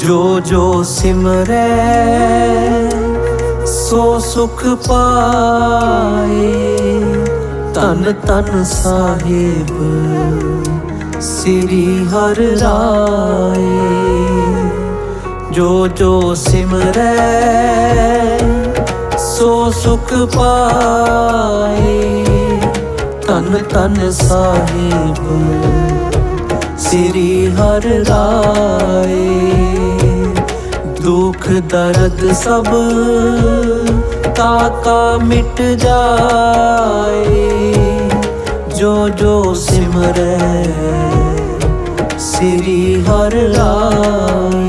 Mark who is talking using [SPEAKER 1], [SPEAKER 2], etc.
[SPEAKER 1] ਜੋ ਜੋ ਸਿਮਰੈ, ਸੋ ਸੁਖ ਪਾਏ। ਤਨ ਤਨ ਸਾਹਿਬ, ਸ੍ਰੀ ਹਰ ਰਾਏ। ਜੋ ਜੋ ਸਿਮਰੈ, ਸੋ ਸੁਖ ਪਾਏ। ਤਨ ਤਨ ਸਾਹਿਬ, ਸ੍ਰੀ ਹਰ ਰਾਏ। ਦੁੱਖ ਦਰਦ ਸਭ ਤਾਕਾ ਮਿਟ ਜਾਏ। ਜੋ ਜੋ ਸਿਮਰੈ ਸ੍ਰੀ ਹਰਿ ਰਾਮ